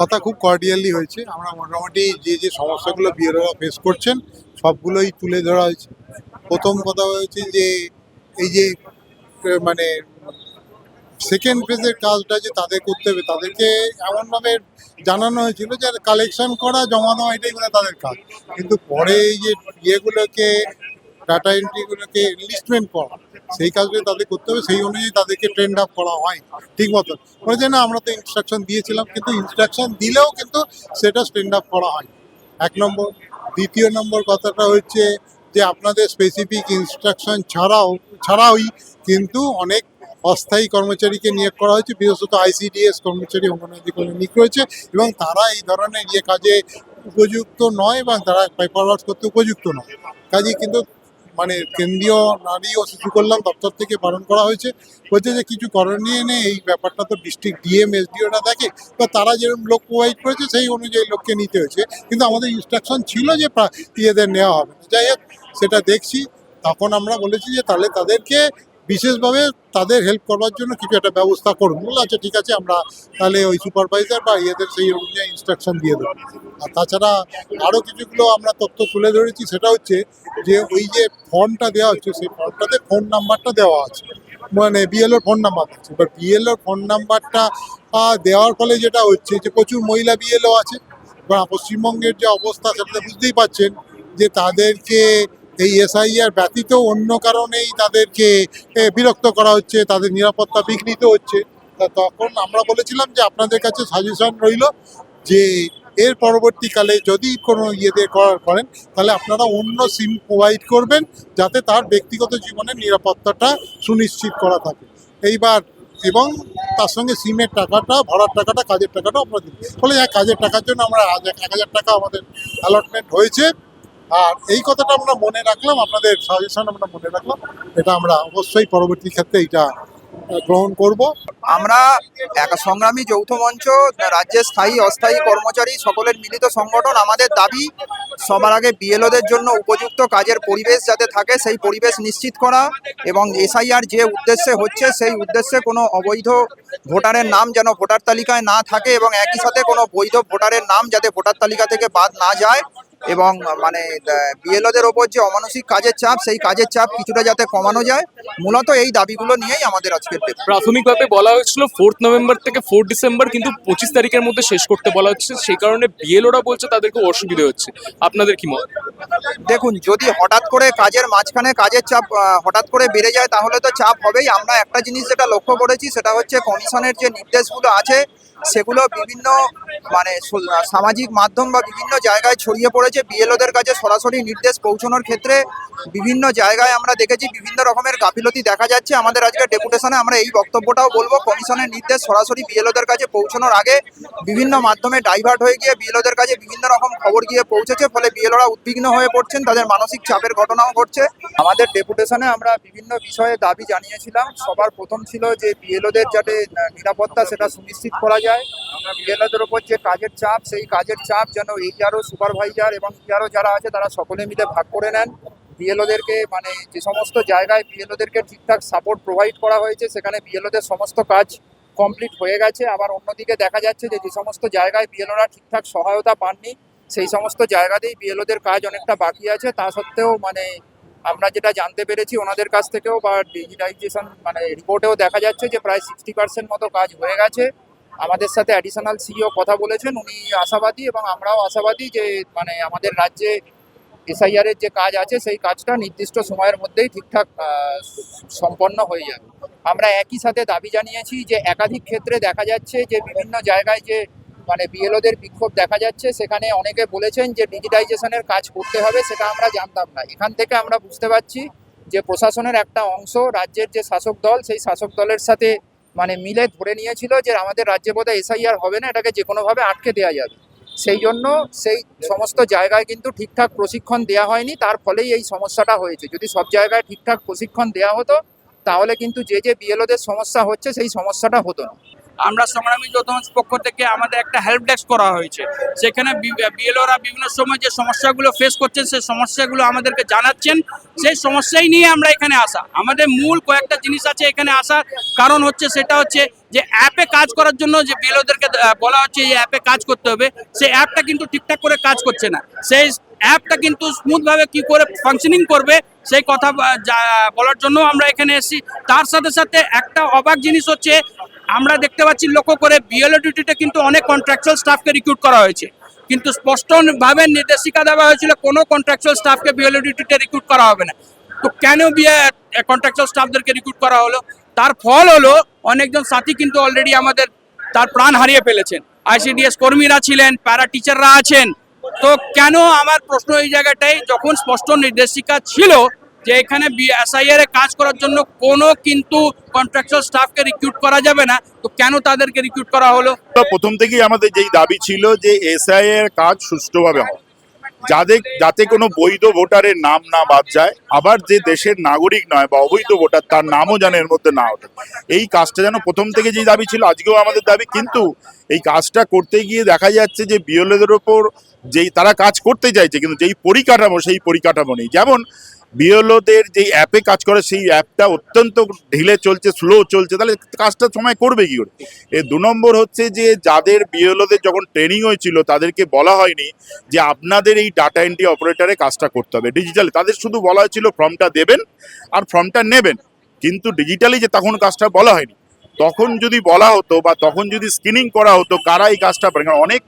কথা খুব কর্ডিয়ালি হয়েছে। আমরা মোটামুটি যে যে সমস্যাগুলো বিএলওরা ফেস করছেন, সবগুলোই তুলে ধরা হয়েছে। প্রথম কথা হয়েছে যে, এই যে মানে সেকেন্ড ফেজের কাজটা যে তাদের করতে হবে, তাদেরকে এমনভাবে জানানো হয়েছিল যে কালেকশন করা, জমা দেওয়া, এটাই মানে তাদের কাজ। কিন্তু পরে এই যে ইয়েগুলোকে ডাটা এন্ট্রিগুলোকে লিস্টমেন্ট করা সেই কাজগুলো তাদের করতে হবে, সেই অনুযায়ী তাদেরকে ট্রেন্ড আপ করা হয়, ঠিক মতন। বলেছে না আমরা তো ইনস্ট্রাকশন দিয়েছিলাম, কিন্তু ইনস্ট্রাকশন দিলেও কিন্তু সেটা স্ট্যান্ড আপ করা হয়। এক নম্বর। দ্বিতীয় নম্বর কথাটা হচ্ছে যে আপনাদের স্পেসিফিক ইনস্ট্রাকশন ছাড়াও ছাড়াওই কিন্তু অনেক অস্থায়ী কর্মচারীকে নিয়োগ করা হয়েছে, বিশেষত আইসিডিএস কর্মচারী অঙ্গনওয়াড়ি নিয়োগ রয়েছে, এবং তারা এই ধরনের ইয়ে কাজে উপযুক্ত নয়, এবং তারা পেপার ওয়ার্ক করতে উপযুক্ত নয়। কাজে কিন্তু মানে কেন্দ্রীয় নারী ও শিশু কল্যাণ দপ্তর থেকে বারণ করা হয়েছে। বলছে যে কিছু করণীয় নেই, এই ব্যাপারটা তো ডিস্ট্রিক্ট ডিএম এসডিওরা দেখে, বা তারা যেরকম লোক প্রোভাইড করেছে সেই অনুযায়ী লোককে নিতে হয়েছে। কিন্তু আমাদের ইনস্ট্রাকশন ছিল যে ইয়েদের নেওয়া হবে। যাই হোক, সেটা দেখছি। তখন আমরা বলেছি যে তাহলে তাদেরকে বিশেষভাবে তাদের হেল্প করবার জন্য কিছু একটা ব্যবস্থা করুন। বলল আচ্ছা ঠিক আছে, আমরা তাহলে ওই সুপারভাইজার বা ইয়েদের সেই অনুযায়ী ইনস্ট্রাকশন দিয়ে দেবো। আর তাছাড়া আরও কিছুগুলো আমরা তথ্য তুলে ধরেছি, সেটা হচ্ছে যে ওই যে ফর্মটা দেওয়া হচ্ছে, সেই ফর্মটাতে ফোন নাম্বারটা দেওয়া আছে। মানে বিএলওর ফোন নাম্বার আছে। এবার বিএলওর ফোন নাম্বারটা দেওয়ার ফলে যেটা হচ্ছে যে প্রচুর মহিলা বিএলও আছে। এবার পশ্চিমবঙ্গের যে অবস্থা, সেটা বুঝতেই পারছেন যে তাদেরকে এই এসআইআর ব্যতীত অন্য কারণেই তাদেরকে বিরক্ত করা হচ্ছে, তাদের নিরাপত্তা বিঘ্নিত হচ্ছে। তা তখন আমরা বলেছিলাম যে আপনাদের কাছে সাজেশন রইল যে এর পরবর্তীকালে যদি কোনো ইয়েতে করার করেন, তাহলে আপনারা অন্য সিম প্রোভাইড করবেন যাতে তার ব্যক্তিগত জীবনের নিরাপত্তাটা সুনিশ্চিত করা থাকে। এইবার, এবং তার সঙ্গে সিমের টাকাটা ভাড়ার টাকাটা, কাজের টাকাটা আমরা দিন। ফলে হ্যাঁ কাজের টাকার জন্য আমরা এক হাজার টাকা আমাদের অ্যালটমেন্ট হয়েছে। আর এই কথাটা আমরা মনে রাখলাম, আপনাদের সাজেশন আমরা মনে রাখলাম। এটা আমরা অবশ্যই পরবর্তী ক্ষেত্রে এটা গ্রহণ করব। আমরা এক সংগ্রামী যৌথ মঞ্চ, রাজ্যের স্থায়ী, অস্থায়ী কর্মচারী, সকলের মিলিত সংগঠন, আমাদের দাবি, সবার আগে বিএলওদের জন্য উপযুক্ত কাজের পরিবেশ যাতে থাকে, সেই পরিবেশ নিশ্চিত করা এবং এসআইআর যে উদ্দেশ্যে হচ্ছে, সেই উদ্দেশ্যে কোনো অবৈধ ভোটারের নাম যেন ভোটার তালিকায় না থাকে এবং একই সাথে কোনো বৈধ ভোটারের নাম যাতে ভোটার তালিকা থেকে বাদ না যায়। এবং মানে বিএলওদের ওপর যে অমানসিক কাজের চাপ সেই কাজের চাপ কিছুটা যাতে কমানো যায় মূলত এই দাবিগুলো নিয়েই আমাদের আজকের প্রাথমিকভাবে বলা হয়েছিল ফোর্থ নভেম্বর থেকে ফোর্থ ডিসেম্বর কিন্তু পঁচিশ তারিখের মধ্যে শেষ করতে বলা হচ্ছে সেই কারণে বিএলওরা বলছে তাদেরকে অসুবিধা হচ্ছে। আপনাদের কি মত? দেখুন যদি হঠাৎ করে কাজের মাঝখানে কাজের চাপ হঠাৎ করে বেড়ে যায় তাহলে তো চাপ হবেই। আমরা একটা জিনিস যেটা লক্ষ্য করেছি সেটা হচ্ছে কমিশনের যে নির্দেশগুলো আছে সেগুলো বিভিন্ন মানে সামাজিক মাধ্যম বা বিভিন্ন জায়গায় ছড়িয়ে পড়েছে। বিএলওদের কাছে সরাসরি নির্দেশ পৌঁছানোর ক্ষেত্রে বিভিন্ন জায়গায় আমরা দেখেছি বিভিন্ন রকমের গাফিলতি দেখা যাচ্ছে। আমাদের আজকে ডেপুটেশনে আমরা এই বক্তব্যটাও বলব। কমিশনের নির্দেশ সরাসরি বিএলওদের কাছে পৌঁছানোর আগে বিভিন্ন মাধ্যমে ডাইভার্ট হয়ে গিয়ে বিএলওদের কাছে বিভিন্ন রকম খবর গিয়ে পৌঁছেছে। ফলে বিএলওরা উদ্বিগ্ন হয়ে পড়ছেন। তাদের মানসিক চাপের ঘটনাও ঘটছে। আমাদের ডেপুটেশনে আমরা বিভিন্ন বিষয়ে দাবি জানিয়েছিলাম। সবার প্রথম ছিল যে বিএলওদের যাতে নিরাপত্তা সেটা সুনিশ্চিত করা যায়। বিএলওদের ওপর যে কাজের চাপ, সেই কাজের চাপ যেন এইচআরও সুপারভাইজার এবং ইআরও যারা আছে তারা সকলে মিলে ভাগ করে নেন। বিএলওদেরকে মানে যে সমস্ত জায়গায় বিএলওদেরকে ঠিকঠাক সাপোর্ট প্রোভাইড করা হয়েছে, সেখানে বিএলওদের সমস্ত কাজ কমপ্লিট হয়ে গেছে। আবার অন্যদিকে দেখা যাচ্ছে যে যে সমস্ত জায়গায় বিএলওরা ঠিকঠাক সহায়তা পাননি, সেই সমস্ত জায়গাতেই বিএলওদের কাজ অনেকটা বাকি আছে। তা সত্ত্বেও মানে আমরা যেটা জানতে পেরেছি, ওনাদের কাছ থেকেও বা ডিজিটাইজেশন মানে রিপোর্টেও দেখা যাচ্ছে যে, প্রায় সিক্সটি পার্সেন্ট মতো কাজ হয়ে গেছে। আমাদের সাথে অ্যাডিশনাল সিইও কথা বলেছেন, উনি আশাবাদী এবং আমরাও আশাবাদী যে মানে আমাদের রাজ্যে এসআইআর এর যে কাজ আছে, সেই কাজটা নির্দিষ্ট সময়ের মধ্যেই ঠিকঠাক সম্পন্ন হয়ে যাবে। আমরা একই সাথে দাবি জানিয়েছি যে, একাধিক ক্ষেত্রে দেখা যাচ্ছে যে, বিভিন্ন জায়গায় যে মানে বিএলওদের বিক্ষোভ দেখা যাচ্ছে, সেখানে অনেকে বলেছেন যে ডিজিটাইজেশনের কাজ করতে হবে, সেটা আমরা জানতাম না। এখান থেকে আমরা বুঝতে পারছি যে, প্রশাসনের একটা অংশ, রাজ্যের যে শাসক দল, সেই শাসক দলের সাথে মানে মিলে ধরে নিয়েছিল যে আমাদের রাজ্যে বোধহয় এসআইআর হবে না, এটাকে যে কোনোভাবে আটকে দেওয়া যাবে। সেই জন্য সেই সমস্ত জায়গায় কিন্তু ঠিকঠাক প্রশিক্ষণ দেওয়া হয়নি, তার ফলেই এই সমস্যাটা হয়েছে। যদি সব জায়গায় ঠিকঠাক প্রশিক্ষণ দেওয়া হতো, তাহলে কিন্তু যে যে বিএলওদের সমস্যা হচ্ছে, সেই সমস্যাটা হতো না। আমরা সংগ্রামী যৌথ মঞ্চ পক্ষ থেকে আমাদের একটা হেল্প ডেস্ক করা হয়েছে। সেখানে বিএলওরা বিভিন্ন সময় যে সমস্যাগুলো ফেস করছেন, সেই সমস্যাগুলো আমাদেরকে জানাচ্ছেন। সেই সমস্যাই নিয়ে আমরা এখানে আসা। আমাদের মূল কয়েকটা জিনিস আছে এখানে আসার কারণ হচ্ছে সেটা হচ্ছে যে অ্যাপে কাজ করার জন্য যে বিএলওদেরকে বলা হচ্ছে এই অ্যাপে কাজ করতে হবে, সেই অ্যাপটা কিন্তু ঠিকঠাক করে কাজ করছে না। সেই অ্যাপটা কিন্তু স্মুথভাবে কি করে ফাংশনিং করবে, সেই কথা বলার জন্য আমরা এখানে এসেছি। তার সাথে সাথে একটা অবাক জিনিস হচ্ছে আমরা দেখতে পাচ্ছি লক্ষ্য করে বিএলও ডিউটিতে কিন্তু অনেক কন্ট্রাকচুয়াল স্টাফকে রিক্রুট করা হয়েছে। কিন্তু স্পষ্টভাবে নির্দেশিকা দেওয়া হয়েছিল কোনো কন্ট্রাকচুয়াল স্টাফকে বিএলও ডিউটিতে রিক্রুট করা হবে না। তো কেন বিয়ে কন্ট্রাকচুয়াল স্টাফদেরকে রিক্রুট করা হলো? তার ফল হলো অনেকজন সাথী কিন্তু অলরেডি আমাদের তার প্রাণ হারিয়ে ফেলেছেন। আইসিডিএস কর্মীরা ছিলেন প্যারা টিচাররা আছেন। তো কেন আমার প্রশ্ন এই জায়গাটাই? যখন স্পষ্ট নির্দেশিকা ছিল যে এখানে এসআইআর এ কাজ করার জন্য কোনো কিন্তু কন্ট্রাকচুয়াল স্টাফকে রিক্রুট করা যাবে না, তো কেন তাদেরকে রিক্রুট করা হলো? প্রথম থেকেই আমাদের যেই দাবি ছিল যে এসআই এর কাজ সুষ্ঠুভাবে হয় যাদের, যাতে কোনো বৈধ ভোটারের নাম না বাদ যায়, আবার যে দেশের নাগরিক নয় বা অবৈধ ভোটার, তার নামও যেন এর মধ্যে না ওঠে। এই কাজটা যেন প্রথম থেকে যেই দাবি ছিল, আজকেও আমাদের দাবি, কিন্তু এই কাজটা করতে গিয়ে দেখা যাচ্ছে যে বিএলএদের ওপর যেই তারা কাজ করতে চাইছে, কিন্তু যেই পরিকাঠামো, সেই পরিকাঠামো নেই। যেমন বিএলওদের যেই অ্যাপে কাজ করে, সেই অ্যাপটা অত্যন্ত ঢিলে চলছে স্লো চলছে। তাহলে কাজটা সময় করবে কি করে? এ দু নম্বর হচ্ছে যে, যাদের বিএলওদের যখন ট্রেনিং হয়েছিল, তাদেরকে বলা হয়নি যে, আপনাদের এই ডাটা এন্ট্রি অপারেটারে কাজটা করতে হবে। ডিজিটালি তাদের শুধু বলা হয়েছিল ফর্মটা দেবেন আর ফর্মটা নেবেন। কিন্তু ডিজিটালি যে তখন কাজটা বলা হয়নি। তখন যদি বলা হতো বা তখন যদি স্ক্রিনিং করা হতো কারা এই কাজটা পারে? কারণ অনেক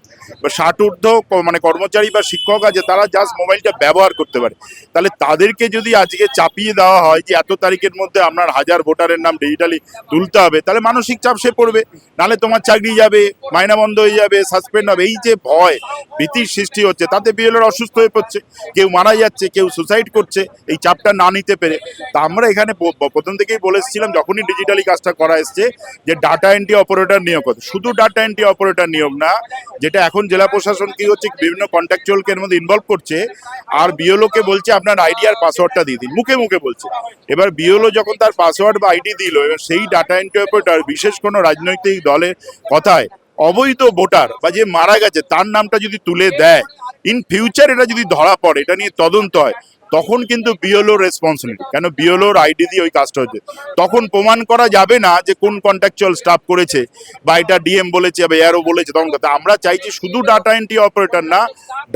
ষাট ঊর্ধ্ব মানে কর্মচারী বা শিক্ষক আছে, তারা জাস্ট মোবাইলটা ব্যবহার করতে পারে। তাহলে তাদেরকে যদি আজকে চাপিয়ে দেওয়া হয় যে এত তারিখের মধ্যে আপনার হাজার ভোটারের নাম ডিজিটালি তুলতে হবে, তাহলে মানসিক চাপ সে পড়বে। নাহলে তোমার চাকরি যাবে, মাইনা বন্ধ হয়ে যাবে সাসপেন্ড হবে। এই যে ভয়, ভীতির সৃষ্টি হচ্ছে, তাতে বিএলওর অসুস্থ হয়ে পড়ছে। কেউ মারা যাচ্ছে, কেউ সুসাইড করছে, এই চাপটা না নিতে পেরে। তা আমরা এখানে প্রথম থেকেই বলে এসেছিলাম, যখনই ডিজিটালি কাজটা করা এসছে যে ডাটা এন্ট্রি অপারেটর নিয়োগ হতো। শুধু ডাটা এন্ট্রি অপারেটর নিয়োগ না, যেটা এখন জেলা প্রশাসন কি হচ্ছে, বিভিন্ন কন্ট্রাকচুয়ালকে এর মধ্যে ইনভলভ করছে, আর বিএলও কে বলছে আপনার আইডি আর পাসওয়ার্ডটা দিয়ে দিন। মুখে মুখে বলছে। এবার বিএলও যখন তার পাসওয়ার্ড বা আইডি দিল, এবার সেই ডাটা এন্ট্রি অপারেটর বিশেষ কোনো রাজনৈতিক দলের কথায় অবৈধ ভোটার বা যে মারা গেছে, তার নামটা যদি তুলে দেয় ইন ফিউচার এটা যদি ধরা পড়ে, এটা নিয়ে তদন্ত হয় তখন কিন্তু বিএলও রেসপন্সিবিলিটি কেন বিএলওর আইডি দিয়ে ওই কাজটা হচ্ছে। তখন প্রমাণ করা যাবে না যে কোন কন্ট্রাকচুয়াল স্টাফ করেছে, বা এটা ডিএম বলেছে, বা এআরও বলেছে, তখন কথা। আমরা চাইছি শুধু ডাটা এন্ট্রি অপারেটর না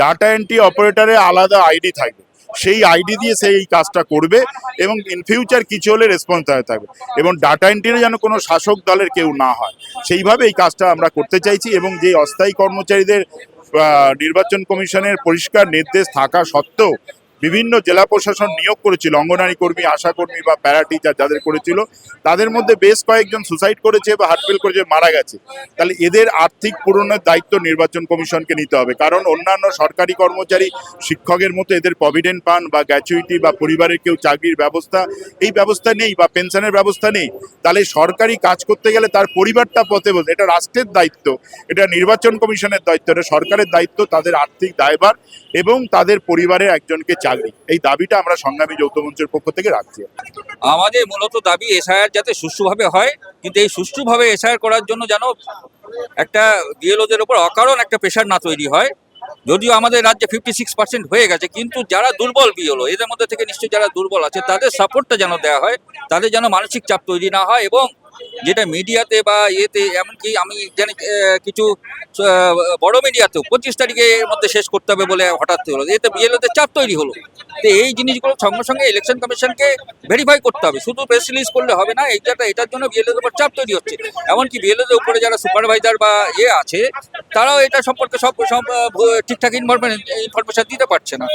ডাটা এন্ট্রি অপারেটরে আলাদা আইডি থাকবে। সেই আইডি দিয়ে সেই এই কাজটা করবে এবং ইন ফিউচার কিছু হলে রেসপন্স থাকবে। এবং ডাটা এন্ট্রির যেন কোনো শাসক দলের কেউ না হয়। সেইভাবে এই কাজটা আমরা করতে চাইছি এবং যে অস্থায়ী কর্মচারীদের নির্বাচন কমিশনের পরিষ্কার নির্দেশ থাকা সত্ত্বেও বিভিন্ন জেলা প্রশাসন নিয়োগ করেছিল, অঙ্গনারী কর্মী, আশা কর্মী বা প্যারা টিচার যাদের করেছিল, তাদের মধ্যে বেশ কয়েকজন সুসাইড করেছে বা হার্টফেল করেছে, মারা গেছে। তাহলে এদের আর্থিক পূরণের দায়িত্ব নির্বাচন কমিশনকে নিতে হবে। কারণ অন্যান্য সরকারি কর্মচারী, শিক্ষকের মতো এদের প্রভিডেন্ট পান বা গ্র্যাচুইটি বা পরিবারের কেউ চাকরির ব্যবস্থা, এই ব্যবস্থা নেই বা পেনশনের ব্যবস্থা নেই, তাহলে সরকারি কাজ করতে গেলে তার পরিবারটা পথে বসে এটা রাষ্ট্রের দায়িত্ব, এটা নির্বাচন কমিশনের দায়িত্ব, এটা সরকারের দায়িত্ব, তাদের আর্থিক দায়ভার এবং তাদের পরিবারের একজনকে এই দাবিটা আমরা সংগ্রামী যৌথ মঞ্চের পক্ষ থেকে রাখছি। আমাদের মূলত দাবি এসআইআর যাতে সুষ্ঠুভাবে হয়, কিন্তু এই সুষ্ঠুভাবে এসআইআর করার জন্য যেন একটা বিএলওদের ওপর অকারণ একটা প্রেশার না তৈরি হয়, যদিও আমাদের রাজ্যে ফিফটি সিক্স পার্সেন্ট হয়ে গেছে, কিন্তু যারা দুর্বল বিএলও এদের মধ্যে থেকে নিশ্চয়ই যারা দুর্বল আছে, তাদের সাপোর্টটা যেন দেওয়া হয়, তাদের যেন মানসিক চাপ তৈরি না হয় এবং যেটা মিডিয়াতে বা ইয়েতে, এমনকি আমি জানি কিছু বড় মিডিয়াতেও পঁচিশ তারিখের মধ্যে শেষ করতে হবে বলে হঠাৎ হলো, এতে বিএলওদের চাপ তৈরি হলো। তো এই জিনিসগুলো সঙ্গে সঙ্গে ইলেকশন কমিশনকে ভেরিফাই করতে হবে। শুধু প্রেস রিলিজ করলে হবে না, এইটা এটার জন্য বিএলএ উপর চাপ তৈরি হচ্ছে। এমনকি বিএলওদের উপরে যারা সুপারভাইজার বা ইয়ে আছে, তারাও এটা সম্পর্কে সব সব ঠিকঠাক ইনফরমেশন ইনফরমেশন দিতে পারছে না।